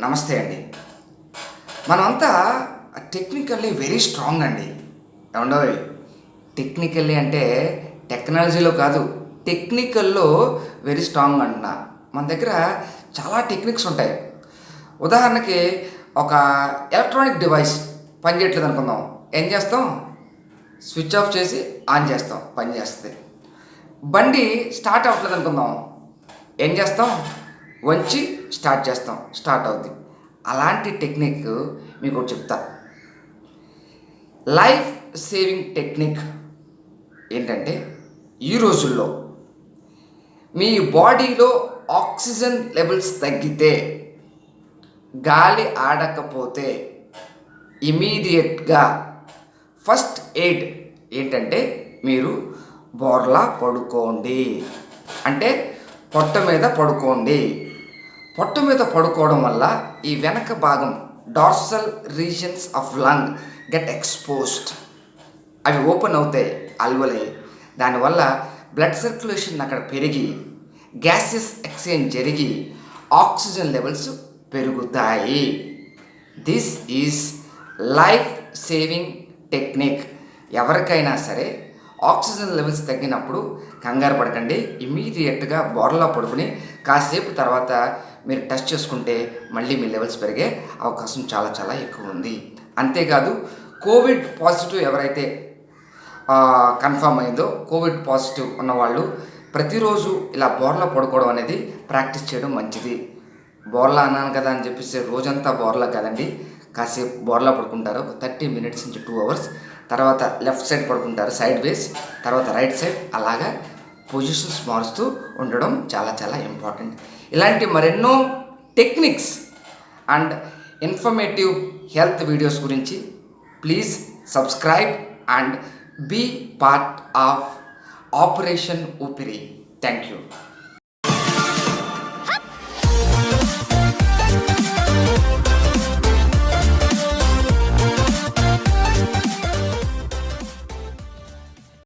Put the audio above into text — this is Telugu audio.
నమస్తే అండి. మనమంతా టెక్నికల్లీ వెరీ స్ట్రాంగ్ అండి. ఏమండవి టెక్నికల్లీ అంటే టెక్నాలజీలో కాదు టెక్నికల్లో వెరీ స్ట్రాంగ్ అంటున్నా. మన దగ్గర చాలా టెక్నిక్స్ ఉంటాయి. ఉదాహరణకి ఒక ఎలక్ట్రానిక్ డివైస్ పనిచేయట్లేదు అనుకుందాం. ఏం చేస్తాం? స్విచ్ ఆఫ్ చేసి ఆన్ చేస్తాం పని చేస్తుంది. బండి స్టార్ట్ అవ్వట్లేదు అనుకుందాం. ఏం చేస్తాం? వంచి స్టార్ట్ చేస్తాం స్టార్ట్ అవుద్ది. అలాంటి టెక్నిక్ మీకు చెప్తాను చెప్తా. లైఫ్ సేవింగ్ టెక్నిక్ ఏంటంటే ఈ రోజుల్లో మీ బాడీలో ఆక్సిజన్ లెవెల్స్ తగ్గితే గాలి ఆడకపోతే ఇమీడియట్గా ఫస్ట్ ఎయిడ్ ఏంటంటే మీరు బోర్లా పడుకోండి. అంటే పొట్ట మీద పడుకోండి. పొట్ట మీద పడుకోవడం వల్ల ఈ వెనక భాగం dorsal regions of lung get exposed అవి ఓపెన్ అవుతాయి అల్వలై దానివల్ల బ్లడ్ సర్క్యులేషన్ అక్కడ పెరిగి గ్యాసెస్ ఎక్స్చేంజ్ జరిగి ఆక్సిజన్ లెవెల్స్ పెరుగుతాయి. This is life saving technique ఎవరికైనా సరే ఆక్సిజన్ లెవెల్స్ తగ్గినప్పుడు కంగారు పడకండి ఇమీడియట్గా బోర్లా పడుకుని కాసేపు తర్వాత మీరు టెస్ట్ చేసుకుంటే మళ్ళీ మీ లెవెల్స్ పెరిగే అవకాశం చాలా చాలా ఎక్కువ ఉంది. అంతేకాదు కోవిడ్ పాజిటివ్ ఎవరైతే కన్ఫర్మ్ అయిందో కోవిడ్ పాజిటివ్ ఉన్నవాళ్ళు ప్రతిరోజు ఇలా బోర్లా పడుకోవడం అనేది ప్రాక్టీస్ చేయడం మంచిది. బోర్లా అన్నాను కదా అని చెప్పేసి రోజంతా బోర్లా కదండి. కాసేపు బోర్లా పడుకుంటారు. ఒక థర్టీ మినిట్స్ నుంచి టూ అవర్స్. తర్వాత లెఫ్ట్ సైడ్ పడుకుంటారు సైడ్ వేస్. తర్వాత రైట్ సైడ్. అలాగా పొజిషన్స్ మారుస్తూ ఉండడం చాలా చాలా ఇంపార్టెంట్ ఇలాంటి మరెన్నో techniques and informative health videos గురించి please subscribe and be part of operation Oopiri thank you